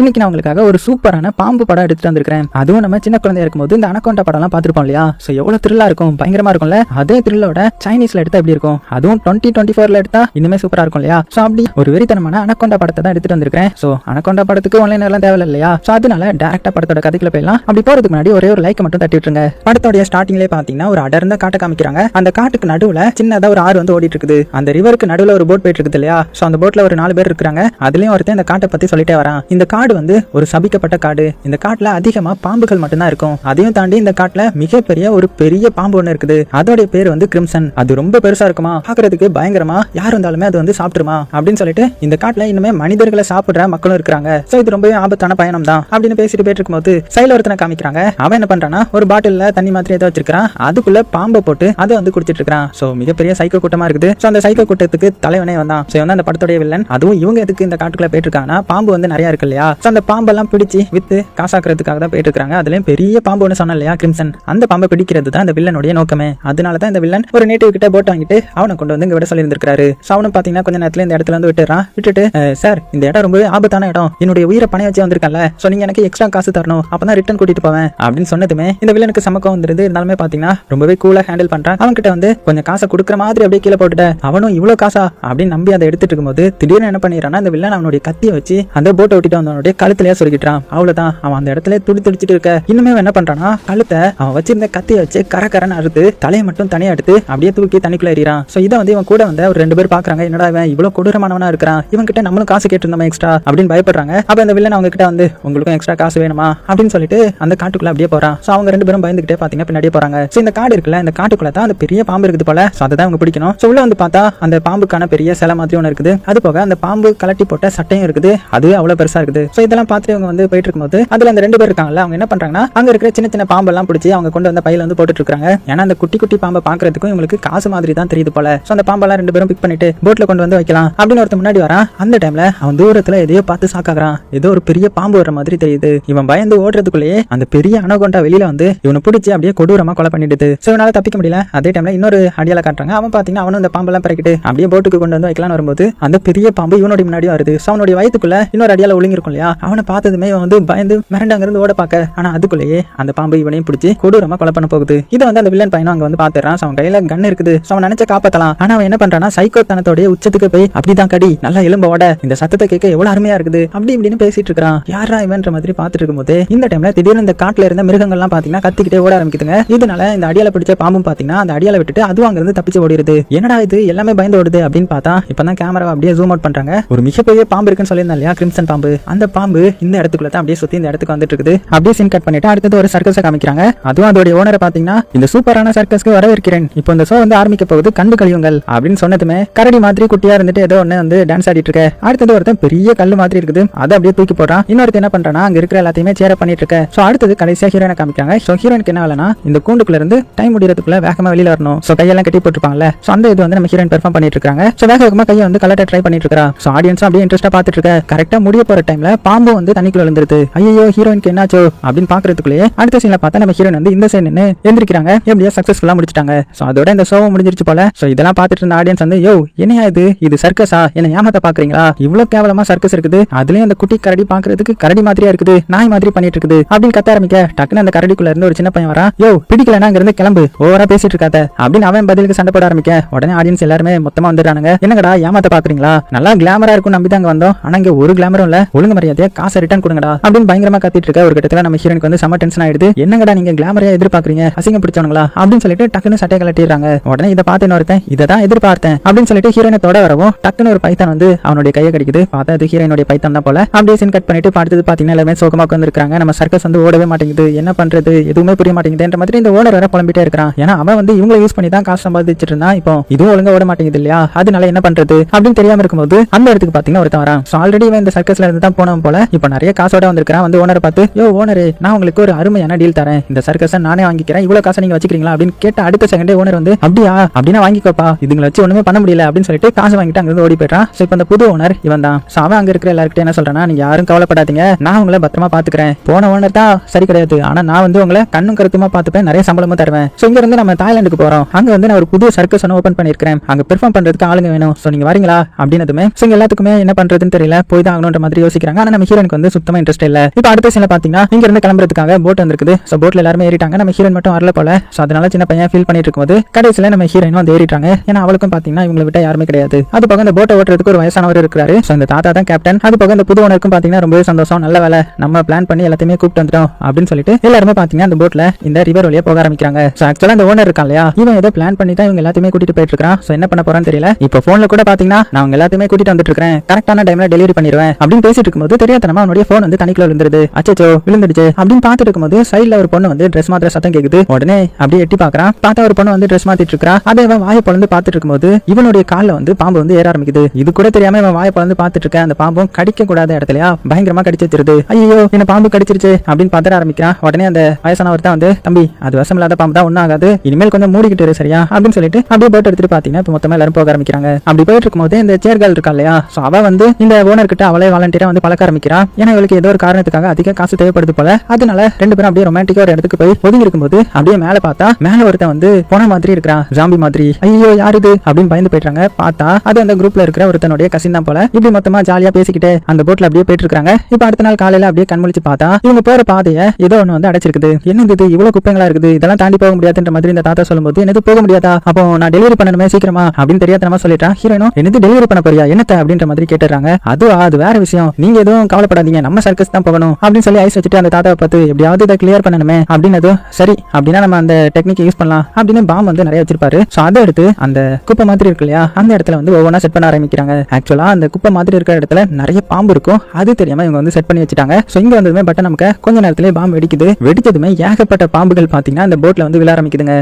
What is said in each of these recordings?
இன்னைக்கு நான் உங்களுக்காக ஒரு சூப்பரான பாம்பு படம் எடுத்துட்டு வந்திருக்கேன் அதுவும் நம்ம சின்ன குழந்தையா இருக்கும்போது இந்த படம் படம்லாம் பார்த்திருப்போம் இல்லையா? ஸோ எவ்வளவு த்ரில்லா இருக்கும் பயங்கரமா இருக்கும்ல? அதே த்ரில்லோட சைனீஸ்ல எடுத்தா எப்படி இருக்கும்? அதுவும் டுவெண்ட்டி டுவெண்ட்டி ஃபோர்ல எடுத்தா இன்னுமே சூப்பரா இருக்கும் இல்லையா? ஸோ அப்படி ஒரு வெறித்தனமான அனகொண்டா படத்தை தான் எடுத்துட்டு வந்திருக்கேன் ஸோ அனகொண்டா படத்துக்கு ஆன்லைன் எல்லாம் தேவை இல்லையா? ஸோ அதனால டேரக்டா படத்தோட கதைக்குள்ள போயிடலாம். அப்படி போறதுக்கு முன்னாடி ஒரே ஒரு லைக் மட்டும் தட்டி விட்டுருங்க படத்தோட ஸ்டார்டிங்லேயே பாத்தீங்கன்னா ஒரு அடர்ந்த காட்டை காமிக்கிறாங்க. அந்த காட்டுக்கு நடுவுல சின்னதா ஒரு ஆறு வந்து ஓடிட்டு இருக்குது. அந்த ரிவருக்கு நடுவுல ஒரு போட் போயிட்டு இருக்குது இல்லையா? ஸோ அந்த போட்ல ஒரு நாலு பேர் இருக்காங்க அதுலயும் ஒருத்தன் இந்த காட்டை பத்தி சொல்லிட்டே வரான். இந்த காடு வந்து ஒரு சபிக்கப்பட்ட காடு. இந்த காட்டுல அதிகமா பாம்புகள் மட்டும்தான் இருக்கும். அதையும் தாண்டி இந்த காட்டுல மிகப்பெரிய ஒரு பெரிய பாம்பு ஒண்ணு இருக்குது. அதோட பேர் வந்து கிரிம்சன். அது ரொம்ப பெருசா இருக்குமா? பாக்குறதுக்கு பயங்கரமா யார் வந்தாலுமே அது வந்து சாப்பிட்டுருமா? அப்படின்னு சொல்லிட்டு இந்த காட்டுல இன்னுமே மனிதர்களை சாப்பிடுற மக்களும் இருக்காங்க சோ இது ரொம்பவே ஆபத்தான பயணம் தான் அப்படின்னு பேசிட்டு போயிட்டு இருக்கும்போது சைல ஒருத்தனை காமிக்கிறாங்க. அவன் என்ன பண்றானா ஒரு பாட்டில்ல தண்ணி மாதிரி ஏதோ வச்சிருக்கான் அதுக்குள்ள பாம்பை போட்டு அதை வந்து குடிச்சிட்டு இருக்கான் சோ மிகப்பெரிய சைக்கோ கூட்டமா இருக்குது. சோ அந்த சைக்கோ கூட்டத்துக்கு தலைவனே வந்தான் சோ வந்து அந்த படத்துடைய வில்லன் அதுவும் இவங்க எதுக்கு இந்த காட்டுக்குள்ள போயிட்டு இருக்காங்கன்னா பாம்பு வந்து நிறைய இருக்கு இல்லையா? ஸோ அந்த பாம்பெல்லாம் பிடிச்சி வித்து காசாக்குறதுக்காக தான் போயிட்டு இருக்காங்க அதுலயும் பெரிய பாம்பு ஒன்று சொன்னோம் இல்லையா கிரிம்சன் அந்த பாம்பை பிடிக்கிறது தான் இந்த வில்லனுடைய நோக்கமே. அதனால தான் இந்த வில்லன் ஒரு நேட்டிவ் கிட்ட போட் வாங்கிட்டு அவனை கொண்டு வந்து இங்க விட சொல்லியிருந்திருக்காரு சோ அவனும் பாத்தீங்கன்னா கொஞ்ச நேரத்துல இந்த இடத்துல வந்து விட்டுறான். விட்டுட்டு சார் இந்த இடம் ரொம்பவே ஆபத்தான இடம். என்னுடைய உயிரை பணைய வச்சு வந்திருக்கல சோ நீங்க எனக்கு எக்ஸ்ட்ரா காசு தரணும். அப்பதான் ரிட்டர்ன் கூட்டிட்டு போவேன். அப்படின்னு சொன்னதுமே இந்த வில்லனுக்கு சமக்கம் வந்துருது. இருந்தாலுமே பாத்தீங்கன்னா ரொம்பவே கூலா ஹேண்டில் பண்றான். அவன் கிட்ட வந்து கொஞ்சம் காசை கொடுக்குற மாதிரி அப்படியே கீழே போட்டுட்ட. அவனும் இவ்வளவு காசா? அப்படின்னு நம்பி அதை எடுத்துட்டு இருக்கும்போது திடீர்னு என்ன பண்ணிடுறான்னா இந்த வில்லன் அவனுடைய கத்தியை வச்சு அந்த போட்டை விட்டுட்டு அவனுடைய கழுத்துலயே சொல்லிக்கிட்டான் அவ்வளவுதான். அவன் அந்த இடத்துல துடி துடிச்சிட்டு இருக்க. இன்னுமே என்ன பண்றானா கழுத்தை அவன் வச்சிருந்த கத்தியை வச்சு கர கரன்னு அறுத்து தலையை மட்டும் தனியா எடுத்து அப்படியே தூக்கி தனிக்குள்ள எறிறான் சோ இதை வந்து இவன் கூட வந்து ஒரு ரெண்டு பேர் பாக்குறாங்க. என்னடா இவன் இவ்வளவு கொடூரமானவனா இருக்கிறான்? இவன் கிட்ட நம்மளும் காசு கேட்டிருந்தோம் எக்ஸ்ட்ரா அப்படின்னு பயப்படுறாங்க. அப்ப அந்த வில்லன் அவங்க கிட்ட வந்து உங்களுக்கும் எக்ஸ்ட்ரா காசு வேணுமா? அப்படின்னு சொல்லிட்டு அந்த காட்டுக்குள்ள அப்படியே போறான். சோ அவங்க ரெண்டு பேரும் பயந்துகிட்டே பாத்தீங்கன்னா பின்னாடியே போறாங்க. சோ இந்த காடு இருக்குல்ல இந்த காட்டுக்குள்ள தான் அந்த பெரிய பாம்பு இருக்குது போல. சோ அதை தான் அவங்க பிடிக்கணும். சோ உள்ள வந்து பார்த்தா அந்த பாம்புக்கான பெரிய சிலை மாதிரி ஒன்று இருக்குது. அது போக அந்த பாம்பு கலட்டி போட்ட சட்டையும் இருக்குது. அது அவ்வளவு பெருசா இருக்குது. சோ இதெல்லாம் பார்த்து இவங்க வந்து போயிட்டு இருக்கும்போது அதுல அந்த ரெண்டு பேர் இருக்காங்கல்ல அவங்க என்ன பண்றாங்கன்னா அங்க இருக்கிற சின்ன சின்ன பாம்பெல்லாம் பிடிச்சி அவங்க கொண்டு வந்த பையில வந்து போட்டுட்டு இருக்காங்க. ஏன்னா அந்த குட்டி குட்டி பாம்பை பாக்குறதுக்கும் இவங்களுக்கு காசு மாதிரி தான் தெரியுது போல. சோ அந்த பாம்பெல்லாம் ரெண்டு பேரும் பிக் பண்ணிட்டு போட்ல கொண்டு வந்து வைக்கலாம். அப்படின்னு ஒருத்த முன்னாடி வரான். அந்த டைம்ல அவன் தூரத்துல எதையோ பார்த்து சாக்காகிறான் ஏதோ ஒரு பெரிய பாம்பு வர மாதிரி தெரியுது. இவன் பயந்து ஓடுறதுக்குள்ளேயே அந்த பெரிய அனகொண்டா வெளியில வந்து இவனை பிடிச்சி அப்படியே கொடூரமா கொலை பண்ணிடுது. சோ இவனால தப்பிக்க முடியல. அதே டைம்ல இன்னொரு அடியால காட்டுறாங்க. அவன் பாத்தீங்கன்னா அவனும் அந்த பாம்பெல்லாம் பறக்கிட்டு அப்படியே போட்டுக்கு கொண்டு வந்து வைக்கலாம்னு வரும்போது அந்த பெரிய பாம்பு இவனுடைய முன்னாடியும் வருது. சோ அவனுடைய வயித்துக்குள்ள இன்னொரு அடியால ஒளிங்கிருக்கும் இல்லையா? அவனை பார்த்ததுமே இவன் வந்து பயந்து மிரண்டு ஓட பார்க்க. ஆனா அதுக்குள்ளேயே அந்த பாம்பு இவனையும் பிடிச்சி கொடூரமா கொலை பண்ண போகுது. இதை வந்து அந்த வில்லன் பையனும் அங்க வந்து பாத்துறான் அவன் கையில கன் இருக்குது. அவன் நினைச்ச காப்பாத்தலாம். ஆனா அவன் என்ன பண்றானா சைக்கோத்தனத்தோடைய உச்சத்துக்கு போய் அப்படிதான் கடி நல்லா எலும்போட இந்த சத்தத்தை கேட்க எவ்வளவு அருமையா இருக்குது. அப்படி இப்படின்னு பேசிட்டு இருக்கான் யாரா இவன்ற மாதிரி பாத்துட்டு இருக்கும்போது இந்த டைம்ல திடீர்னு இந்த காட்டுல இருந்த மிருகங்கள்லாம் பாத்தீங்கன்னா கத்திக்கிட்டே ஓட ஆரம்பிக்குதுங்க. இதனால இந்த அடியால பிடிச்ச பாம்பும் பாத்தீங்கன்னா அந்த அடியால விட்டுட்டு அதுவும் அங்கிருந்து தப்பிச்சு ஓடிடுது. என்னடா இது? எல்லாமே பயந்து ஓடுது. அப்படின்னு பார்த்தா இப்பதான் கேமரா அப்படியே ஜூம் அவுட் பண்றாங்க. ஒரு மிகப்பெரிய பாம்பு இருக்குன்னு சொல்லியிருந்தா இல்லையா? கிரிம்சன் பாம்பு. அந்த பாம்பு இந்த இடத்துக்குள்ள தான் அப்படியே சுத்தி இந்த இடத்துக்கு வந்துட்டு இருக்குது அப்படியே சீன் கட் பண்ணிட்டு அடுத்தது ஒரு சர்க்கஸை காமிக்கிறாங்க. அதுவும் அதோட ஓனரை பாத்தீங்கன்னா இந்த சூப்பரான சர்க்கஸ்க்கு வரவேற்கிறேன். இப்போ இந்த ஷோ வந்து ஆரம்பிக்க போகுது கண்டு கழியுங்கள். அப்படின்னு சொன்னதுமே கரடி மாதிரி குட்டியா இருந்துட்டு ஏதோ ஒண்ணு வந்து டான்ஸ் ஆடிட்டு இருக்க. அடுத்தது ஒருத்தன் பெரிய கல்லு மாதிரி இருக்குது. அதை அப்படியே தூக்கி போடுறான். இன்னொருத்தன் என்ன பண்றானா அங்க இருக்கிற எல்லாத்தையுமே சேர பண்ணிட்டு இருக்க. சோ அடுத்தது கடைசியா ஹீரோனை காமிக்கிறாங்க. சோ ஹீரோயினுக்கு என்ன வேலைனா இந்த கூண்டுக்குள்ள இருந்து டைம் முடியறதுக்குள்ள வேகமா வெளியில வரணும். சோ கையெல்லாம் கட்டி போட்டுருப்பாங்கல்ல. சோ அந்த இது வந்து நம்ம ஹீரோயின் பெர்ஃபார்ம் பண்ணிட்டு இருக்காங்க. சோ வேக வேகமா கையை வந்து கலட்ட ட்ரை பண்ணிட்டு இருக்கா சோ ஆடியன்ஸும் அப்படியே இன்ட்ரெஸ்டா பாத்துட்டு இருக்க. கரெக்டா முடிய போற டைம்ல பாம்பு வந்து தண்ணிக்குள்ள விழுந்துருது. ஐயோ ஹீரோயினுக்கு என்னாச்சோ? அப்படின்னு பாக்குறதுக்குள்ளேயே அடுத்த சீன்ல பார்த்தா நம்ம ஹீரோயின் வந்து இந்த சைடு நின்று எந்திரிக்கிறாங்க சக்சஸ்ஃபுல்லா முடிச்சிட்டாங்க. சோ அதோட இந்த சோவம் முடிஞ்சிருச்சு போல. சோ இதெல்லாம் பார்த்துட்டு இருந்த ஆடியன்ஸ் வந்து யோ என்னையா இது? இது சர்க்கஸா என்ன ஏமாத்த பாக்குறீங்களா? இவ்வளவு கேவலமா சர்க்கஸ் இருக்குது. அதுலயும் அந்த குட்டி கரடி பாக்குறதுக்கு கரடி மாதிரியா இருக்குது. நாய் மாதிரி பண்ணிட்டு இருக்குது. அப்படின்னு கத்த ஆரம்பிக்க டக்குன்னு அந்த கரடிக்குள்ள இருந்து ஒரு சின்ன பையன் வரான். யோ பிடிக்கலனா அங்க இருந்து கிளம்பு. ஓவரா பேசிட்டு இருக்காத. அப்படின்னு அவன் பதிலுக்கு சண்டை போட ஆரம்பிக்க. உடனே ஆடியன்ஸ் எல்லாருமே மொத்தமா வந்துடுறாங்க என்னங்கடா ஏமாத்த பாக்குறீங்களா? நல்லா கிளாமரா இருக்கும் நம்பி தான் வந்தோம். ஆனா இங்க ஒரு கிளாமரும் இல்ல. ஒழுங்கு மரியாதையா காசை ரிட்டர்ன் கொடுங்கடா அப்படின்னு பயங்கரமா கத்திட்டு இருக்க ஒரு கட்டத்துல நம்ம ஹீரோனுக்கு வந்து செம டென்ஷன் ஆயிடுது. என்னங்கடா நீங்க கிளாமரியா எதிர்பார்க்கறீங்க? அசிங்க பிடிச்சவங்களா அப்படின்னு சொல்லிட்டு டக்குன்னு சட்டையை கலட்டிடுறாங்க உடனே இதை பார்த்து இன்னொருத்தன் இதை தான் எதிர்பார்த்தேன் அப்படின்னு சொல்லிட்டு ஹீரோனை தொட வரவும் டக்குன்னு ஒரு பைத்தான் வந்து அவனுடைய கையை கடிக்குது. பார்த்தா அது ஹீரோனுடைய பைத்தான் தான் போல. அப்படியே சீன் கட் பண்ணிட்டு பார்த்தது பாத்தீங்கன்னா எல்லாமே சோகமா உட்காந்துருக்காங்க நம்ம சர்க்கஸ் வந்து ஓடவே மாட்டேங்குது. என்ன பண்றது? எதுவுமே புரிய மாட்டேங்குதுன்ற மாதிரி இந்த ஓனர் வேற புலம்பிட்டே இருக்கிறான். ஏன்னா அவன் வந்து இவங்களை யூஸ் பண்ணி தான் காசு சம்பாதிச்சிட்டு இருந்தான். இப்போ இதுவும் ஒழுங்கா ஓட மாட்டேங்குது இல்லையா? அதனால என்ன பண்றது? அப்படின்னு தெரியாம இருக்கும்போது அந்த இடத்துக்கு பாத்தீங்கன்னா ஒருத்தன் வரான். ஆல்ரெடி இவன் இந்த சர்க்கஸ்ல இருந்து தான் போனவன் போல. இப்போ நிறைய காசோட வந்திருக்கான் வந்து ஓனரை பார்த்து யோ ஓனரே நான் உங்களுக்கு ஒரு அருமையான டீல் தரேன். இந்த சர்க்கஸை நானே வாங்கிக்கிறேன். இவ்வளவு காசை நீங்க வச்சுக்கிறீங்களா? அப்படின்னு கேட்ட அடுத்த செகண்டே ஓனர் வந்து அப்படியா? அப்படின்னா வாங்கிக்கோப்பா. இதுங்களை வச்சு ஒண்ணுமே பண்ண முடியல. அப்படின்னு சொல்லிட்டு காசு வாங்கிட்டு அங்கிருந்து ஓடி போயிட்டான் ஸோ இப்போ இந்த புது ஓனர் இவன் தான். ஸோ அவன் அங்க இருக்கிற எல்லாருக்கிட்ட என்ன சொல்றேன்னா நீங்க யாரும் கவலைப்படாதீங்க. நான் உங்களை பத்திரமா பாத்துக்கிறேன் போன ஓனர் தான் சரி கிடையாது. ஆனா நான் வந்து உங்களை கண்ணும் கருத்துமா பார்த்துப்பேன். நிறைய சம்பளமும் தருவேன். ஸோ இங்க இருந்து நம்ம தாய்லாந்துக்கு போறோம். அங்க வந்து நான் ஒரு புது சர்க்கஸ் ஒன்று ஓப்பன் பண்ணிருக்கிறேன் அங்க பெர்ஃபார்ம் பண்றதுக்கு ஆளுங்க வேணும். ஸோ நீங்க வரீங்களா? அப்படின்னதுமே ஸோ எல்லாத்துக்குமே என்ன பண்றதுன்னு தெரியல. போய் தான் ஆகணுன்ற மாதிரி யோசிக்கிறாங்க. ஆனா நம்ம ஹீரோனுக்கு வந்து சுத்தமா இன்ட்ரெஸ்ட் இல்ல. இப்போ அடுத்த சீன்ல பாத்தீங்கன்னா இங்க இருந்து கிளம்புறதுக்காக போட் வந்திருக்குது. சோ போட்ல எல்லாருமே ஏறிட்டாங்க. நம்ம ஹீரோயின் மட்டும் வரல போல. சோ அதனால சின்ன பையன் ஃபீல் பண்ணிட்டு இருக்கும்போது கடைசியில நம்ம ஹீரோயின் வந்து ஏறிட்டாங்க. ஏன்னா அவளுக்கும் பாத்தீங்கன்னா இவங்களை விட்டு யாருமே கிடையாது. அது போக இந்த போட்டை ஓட்டுறதுக்கு ஒரு வயசானவர் இருக்காரு சோ இந்த தாத்தா தான் கேப்டன் அது போக இந்த புது ஓனருக்கும் பாத்தீங்கன்னா ரொம்பவே சந்தோஷம். நல்ல வேலை. நம்ம பிளான் பண்ணி எல்லாத்தையுமே கூப்பிட்டு வந்துட்டோம் அப்படின்னு சொல்லிட்டு எல்லாருமே பாத்தீங்கன்னா அந்த போட்ல இந்த ரிவர் வழியா போக ஆரம்பிக்கிறாங்க. சோ ஆக்சுவலா இந்த ஓனர் இருக்கான் இல்லையா? இவன் ஏதோ பிளான் பண்ணி தான் இவங்க எல்லாத்தையுமே கூட்டிட்டு போயிட்டு இருக்கான் சோ என்ன பண்ண போறான்னு தெரியல. இப்போ போன்ல கூட பாத்தீங்கன்னா நான் அவங்க எல்லாத்தையுமே கூட்டிட்டு வந்துட்டு இருக்கேன் கரெக்டான டைம்ல டெலிவரி பண்ணிடுவேன் அப்படின்னு பேசிட்டு இருக்கும்போது தெரியாதனமா அவனுடைய போன் வந்து தனிக்குள்ள விழுந்துருது. அச்சோ விழுந்துடுச்சு. அப்படின்னு பார்த்துட்டு இருக்கும்போது சைடுல ஒரு பொண்ணு வந்து ட்ரெஸ் மாத்திர சத்தம் கேக்குது. உடனே அப்படியே எட்டி பாக்குறான் பார்த்தா ஒரு பொண்ணு வந்து ட்ரெஸ் மாத்திட்டு இருக்கா அதை இவன் வாயை பொழந்து பாத்துட்டு இருக்கும்போது இவனுடைய கால வந்து பாம்பு வந்து ஏற ஆரம்பிக்குது. இது கூட தெரியாம இவன் வாயை பொழந்து பாத்துட்டு இருக்க அந்த பாம்பும் கடிக்க கூடாத இடத்துலயா பயங்கரமா கடிச்சு வச்சிருது ஐயோ என்ன பாம்பு கடிச்சிருச்சு அப்படின்னு பதற ஆரம்பிக்கிறான். உடனே அந்த வயசானவர் தான் வந்து தம்பி அது வசம் இல்லாத பாம்பு தான் ஒன்றும் ஆகாது. இனிமேல் கொஞ்சம் மூடிக்கிட்டு இரு சரியா? அப்படின்னு சொல்லிட்டு அப்படியே போட்டு எடுத்துட்டு பாத்தீங்கன்னா இப்போ மொத்தமா எல்லாரும் போக ஆரம்பிக்கிறாங்க. அப்படி போயிட்டு இருக்கும்போது இந்த சேர்கால் இருக்கா இல்லையா? சோ அவ வந்து இந்த ஓனர் கிட்ட அவளே வாலண்டியரா வந்து பழக்க ஆரம்பிக்கிறா ஏன்னா இவளுக்கு ஏதோ ஒரு காரணத்துக்காக அதிக காசு தேவைப்படுது போல. அதனால ரெண்டு பேரும் அப்படியே ரொமான்டிக்கா ஒரு இடத்துக்கு போய் ஒதுங்கி இருக்கும்போது அப்படியே மேல பார்த்தா மேல ஒருத்தன் வந்து போன மாதிரி இருக்கிறான் ஜாம்பி மாதிரி. ஐயோ யாரு இது? அப்படின்னு பயந்து போயிட்டாங்க பார்த்தா அது அந்த குரூப்ல இருக்கிற ஒருத்தனுடைய கசின் தான் போல. இப்படி மொத்தமா ஜாலியா பேசிக்கிட்டு அந்த போட்ல அப்படியே போயிட்டு இருக்காங்க. இப்ப அடுத்த நாள் காலையில அப்படியே கண்முழிச்சு பார்த்தா இவங்க போற பாதைய ஏதோ ஒண்ணு வந்து அடைச்சிருக்குது. என்னது இது? இவ்வளவு குப்பைங்களா இருக்குது? இதெல்லாம் தாண்டி போக முடியாதுன்ற மாதிரி இந்த தாத்தா சொல்லும்போது என்னது போக முடியாதா? அப்போ நான் டெலிவரி பண்ணணுமே சீக்கிரமா அப்படின்னு தெரியாதனமா சொல்லிட்டான் ஹீரோனும் என்னது டெலிவரி பண்ண போறியா? என்னத்த? அப்படின்ற மாதிரி கேட்டுறாங்க அதுவா? அது வேற விஷயம். நீங்க எதுவும் கவலைப்படாதீங்க. நம்ம சர்க்கஸ் தான் போகணும் அப்படின்னு சொல்லி ஐஸ் வச்சுட்டு அந்த தாத்தாவை பார்த்து எப்படியாவது இதை கிளியர் பண்ணணுமே. அப்படின்னதும் சரி அப்படின்னா நம்ம அந்த டெக்னிக் யூஸ் பண்ணலாம். அப்படின்னு பாம் வந்து நிறைய வச்சிருப்பாரு. ஸோ அதை எடுத்து அந்த குப்பை மாதிரி இருக்கு இல்லையா அந்த இடத்துல வந்து ஒவ்வொன்றா செட் பண்ண ஆரம்பிக்கிறாங்க. ஆக்சுவலா அந்த குப்பை மாதிரி இருக்கிற இடத்துல நிறைய பாம்பு இருக்கும். அது தெரியாம இவங்க வந்து செட் பண்ணி வச்சுட்டாங்க. ஸோ இங்க வந்ததுமே பட் நமக்கு கொஞ்ச நேரத்திலே பாம்பு வெடிக்குது. வெடிச்சதுமே ஏகப்பட்ட பாம்புகள் பாத்தீங்கன்னா அந்த போட்ல வந்து விழ ஆரம்பிக்குதுங்க.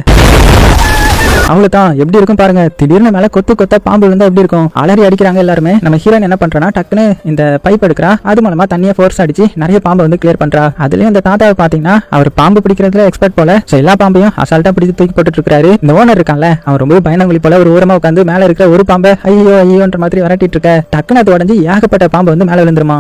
அவ்வளவுதான் எப்படி இருக்கும் பாருங்க. திடீர்னு மேல கொத்து கொத்த பாம்பு விழுந்தா எப்படி இருக்கும்? அலறி அடிக்கிறாங்க எல்லாருமே. நம்ம ஹீரோயின் என்ன பண்றானா டக்குன்னு இந்த பைப் எடுக்கிறா. அது மூலமா தண்ணியை ஃபோர்ஸ் அடிச்சு நிறைய பாம்பை வந்து கிளியர் பண்றா. அதுலயும் அந்த தாத்தாவை பாத்தீங்கன்னா அவர் பாம்பு பிடிக்கிறதுல எக்ஸ்பர்ட் போல. எல்லா பாம்பையும் அசால்ட்டா பிடிச்சு தூக்கி போட்டுட்டு இருக்காரு இந்த ஓனர் இருக்கான்ல அவன் ரொம்ப பயணங்களி போல ஒரு ஓரமா உட்காந்து மேல இருக்கிற ஒரு பாம்பை ஐயோ ஐயோன்ற மாதிரி விரட்டிட்டு இருக்க. டக்குன்னு அது உடஞ்சி ஏகப்பட்ட பாம்பு வந்து மேல விழுந்துருமா?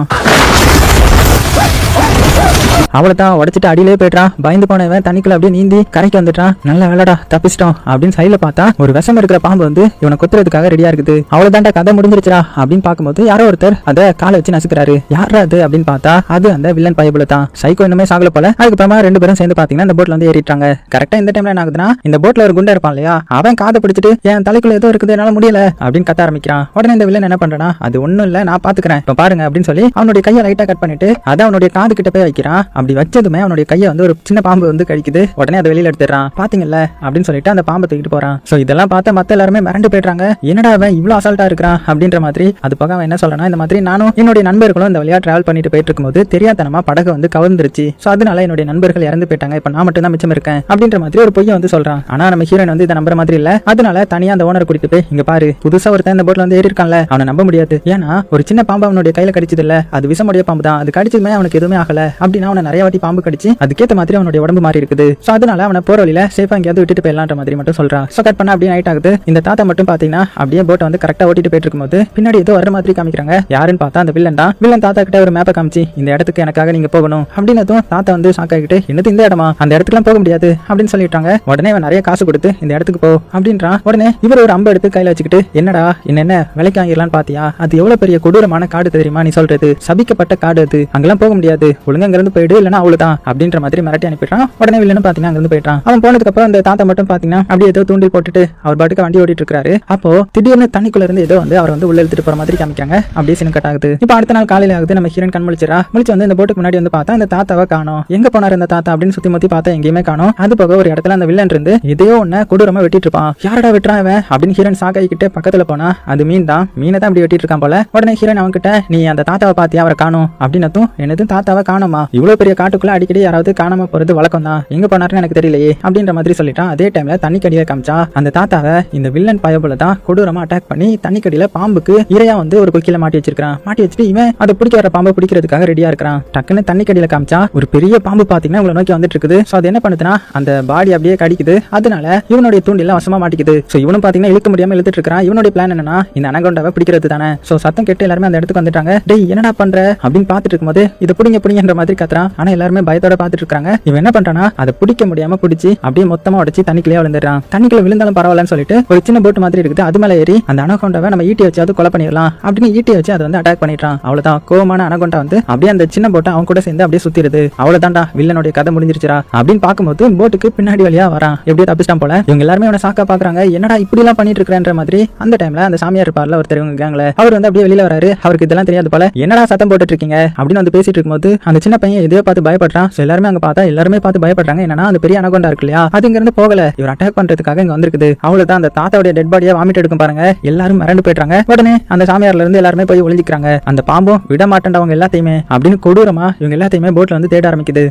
அவளதான் உடச்சிட்டு அடியிலே போயிட்டான் பயந்து போனவன் தண்ணிக்குள்ள அப்படியே நீந்தி கரைக்கு வந்துட்டான் நல்ல வேலைடா தப்பிச்சிட்டோம் அப்படின்னு சைடுல பார்த்தா ஒரு விஷம் இருக்கிற பாம்பு வந்து இவனை குத்துறதுக்காக ரெடியா இருக்குது. அவ்வளவுதான்டா கதை முடிஞ்சிருச்சுடா அப்படின்னு பார்க்கும்போது யாரோ ஒருத்தர் அதை காலை வச்சு நசுக்கிறாரு. யாரா அது அப்படின்னு பார்த்தா அது அந்த வில்லன் பயபுல தான். சைக்கோ இன்னுமே சாகல போல. அதுக்கப்புறமா ரெண்டு பேரும் சேர்ந்து பாத்தீங்கன்னா இந்த போட்ல வந்து ஏறிட்டாங்க கரெக்டா இந்த டைம்ல என்ன ஆகுதுன்னா இந்த போட்ல ஒரு குண்டா இருப்பான் இல்லையா அவன் காதை பிடிச்சிட்டு என் தலைக்குள்ள ஏதோ இருக்குது என்னால முடியல அப்படின்னு கத்த ஆரம்பிக்கிறான். உடனே இந்த வில்லன் என்ன பண்றானா அது ஒண்ணும் இல்ல நான் பாத்துக்கிறேன் இப்ப பாருங்க அப்படின்னு சொல்லி அவனுடைய கையை லைட்டா கட் பண்ணிட்டு அதை அவனுடைய காது கிட்ட போய் வைக்கிறான். அப்படி வச்சதுமே அவனுடைய கையை வந்து ஒரு சின்ன பாம்பு வந்து கழிக்குது உடனே அதை வெளியில எடுத்துறான் பாத்தீங்கல்ல? அப்படின்னு சொல்லிட்டு அந்த பாம்பை தூக்கிட்டு போறான். சோ இதெல்லாம் பார்த்த மத்த எல்லாருமே மிரண்டு போயிடுறாங்க. என்னடா அவன் இவ்வளவு அசால்ட்டா இருக்கிறான் அப்படின்ற மாதிரி. அது போக அவன் என்ன சொல்றனா இந்த மாதிரி நானும் என்னுடைய நண்பர்களும் இந்த வழியா டிராவல் பண்ணிட்டு போயிட்டு இருக்கும்போது தெரியாதனமா படகு வந்து கவர்ந்துருச்சு. சோ அதனால என்னுடைய நண்பர்கள் இறந்து போயிட்டாங்க. இப்ப நான் மட்டும் தான் மிச்சம் இருக்கேன் அப்படின்ற மாதிரி ஒரு பொய்யை வந்து சொல்றான். ஆனா நம்ம ஹீரோயின் வந்து இதை நம்புற மாதிரி இல்ல. அதனால தனியா அந்த ஓனர் கூட்டிட்டு போய் இங்க பாரு புதுசா ஒருத்தன் இந்த போட்ல வந்து ஏறி இருக்கான்ல. அவனை நம்ப முடியாது. ஏன்னா ஒரு சின்ன பாம்பு அவனுடைய கையில கடிச்சது இல்ல. அது விஷமுடைய பாம்பு தான். அது கடிச்சதுமே அவனுக்கு எதுவுமே ஆகல. அப்படின்னா அவனை நிறைய வாட்டி பாம்பு கடிச்சு அதுக்கேத்த மாதிரி அவனுடைய உடம்பு மாறி இருக்குது. சோ அதனால அவனை போற வழியில சேஃபா எங்கேயாவது விட்டுட்டு போயிடலான்ற மாதிரி மட்டும் சொல்றான் சோ கட் பண்ண அப்படியே நைட் ஆகுது. இந்த தாத்தா மட்டும் பாத்தீங்கன்னா அப்படியே போட்டை வந்து கரெக்டா ஓட்டிட்டு போயிட்டு இருக்கும்போது பின்னாடி ஏதோ வர மாதிரி காமிக்கிறாங்க. யாருன்னு பார்த்தா அந்த வில்லன் தான். வில்லன் தாத்தா கிட்ட ஒரு மேப்பை காமிச்சு இந்த இடத்துக்கு எனக்காக நீங்க போகணும். அப்படின்னதும் தாத்தா வந்து ஷாக் ஆகிட்டு என்னது இந்த இடமா? அந்த இடத்துக்குலாம் போக முடியாது அப்படின்னு சொல்லிட்டாங்க. உடனே அவன் நிறைய காசு கொடுத்து இந்த இடத்துக்கு போ அப்படின்றான். உடனே இவர் ஒரு அம்பு எடுத்து கையில வச்சுக்கிட்டு என்னடா என்ன என்ன? விலைக்கு வாங்கிடலாம்னு பாத்தியா? அது எவ்வளவு பெரிய கொடூரமான காடு தெரியுமா நீ சொல்றது? சபிக்கப்பட்ட காடு அது. அங்கெல்லாம் போக முடியாது. ஒழுங்கா அங்கிருந்து போயிடு. இல்லைன்னா அவ்வளவுதான் அப்படின்ற மாதிரி மிரட்டி அனுப்பிடுறான். உடனே வில்லனும் பாத்தீங்கன்னா அங்கிருந்து போயிட்டான் அவன் போனதுக்கு அப்புறம் அந்த தாத்தா மட்டும் பாத்தீங்கன்னா அப்படியே ஏதோ தூண்டில் போட்டுட்டு அவர் பாட்டுக்கு வண்டி ஓட்டிட்டு இருக்காரு. அப்போ திடீர்னு தண்ணிக்குள்ள இருந்து ஏதோ வந்து அவர் வந்து உள்ள இழுத்துட்டு போற மாதிரி காமிக்கிறாங்க. அப்படியே சின்ன கட் ஆகுது. இப்போ அடுத்த நாள் காலையில ஆகுது நம்ம ஹீரன் கண் முழிச்சிரா முழிச்சு வந்து இந்த போட்டுக்கு முன்னாடி வந்து பார்த்தா அந்த தாத்தாவை காணும். எங்க போனாரு இந்த தாத்தா அப்படின்னு சுத்தி முத்தி பார்த்தா எங்கேயுமே காணும். அது போக ஒரு இடத்துல அந்த வில்லன் இருந்து இதையோ ஒண்ணு கொடூரமா வெட்டிட்டு இருப்பான். யாரடா வெட்டுறான் அவன் அப்படின்னு ஹீரன் சாக்காய்கிட்டு பக்கத்துல போனா அது மீன் தான். மீனை தான் அப்படி வெட்டிட்டு இருக்கான் போல. உடனே ஹீரன் அவன்கிட்ட நீ அந்த தாத்தாவை பாத்தியா? அவரை காணும். அப்படின்னதும் என்னது? தாத்தாவை காணுமா? இவ்வளவு பெரிய காட்டுக்குள்ள அடிக்கடி யாராவது காணாம போறது வழக்கம் தான் எங்க போனாருன்னு எனக்கு தெரியலையே அப்படின்ற மாதிரி சொல்லிட்டான் அதே டைம்ல தண்ணி கடியில காமிச்சா அந்த தாத்தாவை இந்த வில்லன் பயபுல தான் கொடூரமா அட்டாக் பண்ணி தண்ணி கடியில பாம்புக்கு இரையா வந்து ஒரு கொக்கில மாட்டி வச்சிருக்கான் மாட்டி வச்சுட்டு இவன் அதை பிடிக்க வர பாம்பை பிடிக்கிறதுக்காக ரெடியா இருக்கிறான். டக்குன்னு தண்ணி கடியில காமிச்சா ஒரு பெரிய பாம்பு பாத்தீங்கன்னா உங்களை நோக்கி வந்துட்டு இருக்குது. சோ அது என்ன பண்ணுதுன்னா அந்த பாடி அப்படியே கடிக்குது. அதனால இவனுடைய தூண்டில வசமா மாட்டிக்குது. சோ இவனும் பாத்தீங்கன்னா இழுக்க முடியாம இழுத்துட்டு இருக்கான் இவனுடைய பிளான் என்னன்னா இந்த அனகொண்டாவை பிடிக்கிறது தானே. சோ சத்தம் கேட்டு எல்லாருமே அந்த இடத்துக்கு வந்துட்டாங்க. டேய் என்னடா பண்ற? அப்படின்னு பாத்துட்டு இருக்கும்போது இதை பிடிங்க பிடிங்க பிடிங்கன்ற மாதிரி கத்துறான். ஆனா எல்லாருமே பயத்தோட பாத்துட்டு இருக்காங்க. இவன் என்ன பண்றானா அதை பிடிக்க முடியாம பிடிச்சி அப்படியே மொத்தமா உடச்சி தண்ணிக்குள்ளே விழுந்துடுறான். தண்ணிக்குள்ள விழுந்தாலும் பரவாயில்லன்னு சொல்லிட்டு ஒரு சின்ன போட்டு மாதிரி இருக்குது. அது மேல ஏறி அந்த அனகொண்டாவை நம்ம ஈட்டி வச்சு அது கொலை பண்ணிடலாம் அப்படின்னு ஈட்டி வச்சு அதை வந்து அட்டாக் பண்ணிடுறான். அவ்வளவுதான். கோவமான அனகொண்டா வந்து அப்படியே அந்த சின்ன போட்டை அவன் கூட சேர்ந்து அப்படியே சுத்திடுது. அவ்வளவுதான்டா வில்லனுடைய கதை முடிஞ்சிருச்சுடா அப்படின்னு பார்க்கும்போது போட்டுக்கு பின்னாடி வழியா வரான். எப்படியோ தப்பிச்சிட்டான் போல. இவங்க எல்லாருமே அவனை சாக்கா பாக்குறாங்க என்னடா இப்படி எல்லாம் பண்ணிட்டு இருக்கிறன்ற மாதிரி அந்த டைம்ல அந்த சாமியார் இருப்பார்ல ஒருத்தர் இவங்க கேங்ல அவர் வந்து அப்படியே வெளியில வராரு. அவருக்கு இதெல்லாம் தெரியாது போல. என்னடா சத்தம் போட்டுட்டு இருக்கீங்க? அப்படின்னு வந்து பேசிட்டு இருக்கும்போது அந்த சின்ன பையன் எதையோ பார்த்து பயப்படுறான் So எல்லாருமே அங்க பார்த்தா எல்லாருமே பார்த்து பயப்படுறாங்க. என்னன்னா அந்த பெரிய அனகொண்டா இருக்கு இல்லையா? அது இங்க இருந்து போகல. இவர் அட்டாக் பண்றதுக்காக இங்க வந்திருக்குது. அவ்வளவுதான் அந்த தாத்தாவுடைய டெட் பாடியை வாமிட் எடுக்கும் பாருங்க. எல்லாரும் மறந்து போயிடுறாங்க. உடனே அந்த சாமியார்ல இருந்து எல்லாருமே போய் ஒளிஞ்சிக்கிறாங்க. அந்த பாம்பும் விட மாட்டேன்டா அவங்க எல்லாத்தையுமே. அப்படின்னு கொடூரமா இவங்க எல்லாத்தையுமே போட்ல வந்து தேட ஆரம்பிக்குது.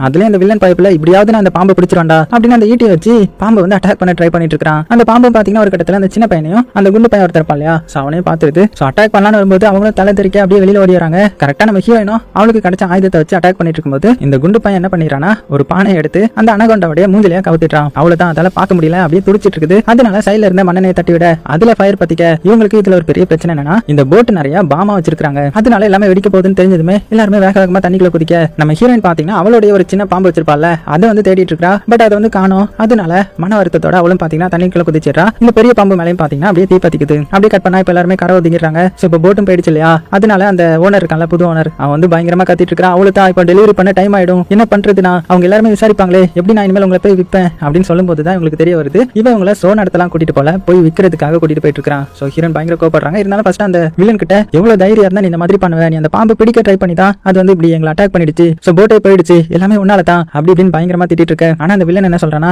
அதுலயும் அந்த வில்லன் பைப்பில் இப்படியாவது நான் அந்த பாம்பை பிடிச்சிருவாண்டா அப்படின்னு அந்த ஈட்டியை வச்சு பாம்பை வந்து அட்டாக் பண்ண ட்ரை பண்ணிட்டு இருக்கான் அந்த பாம்பு பாத்தீங்கன்னா ஒரு கட்டத்துல அந்த சின்ன பையனையும் அந்த குண்டு பையன் ஒருத்தர் இருப்பான் இல்லையா? அவனையும் பார்த்துருது சோ அட்டாக் பண்ணலாம்னு வரும்போது அவங்களும் தலை தெரிக்க அப்படியே வெளியில ஓடி வராங்க கரெக்டா நம்ம ஹீரோயினும் அவளுக்கு கிடைச்ச ஆயுதத்தை வச்சு அட்டாக் பண்ணிட்டு இருக்கும்போது இந்த குண்டு பையன் என்ன பண்ணிடுறானா ஒரு பானையை எடுத்து அந்த அனகொண்டாவுடைய மூஞ்சிலையா கவுத்திட்டான் அவ்வளவுதான் அதால பார்க்க முடியல அப்படியே துடிச்சிட்டு இருக்குது. அதனால சைடுல இருந்த மண்ணெண்ணெய் தட்டி விட அதுல ஃபயர் பத்திக்க இவங்களுக்கு இதுல ஒரு பெரிய பிரச்சனை என்னன்னா இந்த போட் நிறைய பாமா வச்சிருக்காங்க அதனால எல்லாமே வெடிக்க போகுதுன்னு தெரிஞ்சதுமே எல்லாருமே வேக வேகமா தண்ணிக்குள்ள குதிக்க நம்ம ஹீரோயின் பாத்தீங்கன்னா அவளுடைய ஒரு சின்ன பாம்பு வச்சிருப்பாள்ல அதை வந்து தேடிட்டு இருக்கா. பட் அதை வந்து காணோம். அதனால மன வருத்தத்தோட அவளும் பாத்தீங்கன்னா தண்ணிக்குள்ள குதிச்சிடுறா. இந்த பெரிய பாம்பு மேலையும் பாத்தீங்கன்னா அப்படியே தீ பத்திக்குது அப்படியே கட் பண்ணா இப்ப எல்லாருமே கரை ஒதுங்கிடுறாங்க. சோ இப்போ போட்டும் போயிடுச்சு இல்லையா? அதனால அந்த ஓனர் இருக்கான்ல புது ஓனர் அவன் வந்து பயங்கரமா கத்திட்டு இருக்கா. அவளு தான் இப்போ டெலிவரி பண்ண டைம் ஆயிடும். என்ன பண்றதுனா அவங்க எல்லாருமே விசாரிப்பாங்களே எப்படி நான் இனிமேல் உங்களை போய் விற்பேன்? அப்படின்னு சொல்லும்போது தான் உங்களுக்கு தெரிய வருது. இவன் உங்களை சோ நடத்தலாம் கூட்டிட்டு போல போய் விற்கிறதுக்காக கூட்டிட்டு போயிட்டு இருக்கான் சோ ஹீரோன் பயங்கர கோபப்படுறாங்க இருந்தாலும் ஃபர்ஸ்ட் அந்த வில்லன் கிட்ட எவ்வளவு தைரியம் இருந்தா நீ இந்த மாதிரி பண்ணுவேன் நீ அந்த பாம்பு பிடிக்க ட்ரை பண்ணி தான் அது வந்து இப்படி எங்களை அட்டாக் பண்ணிடுச்சு. சோ போட்டே போயிடுச்சு. எல்லாமே உன்னால தான் அப்படி இப்படின்னு பயங்கரமா திட்டிட்டு இருக்க. ஆனா அந்த வில்லன் என்ன சொல்றானா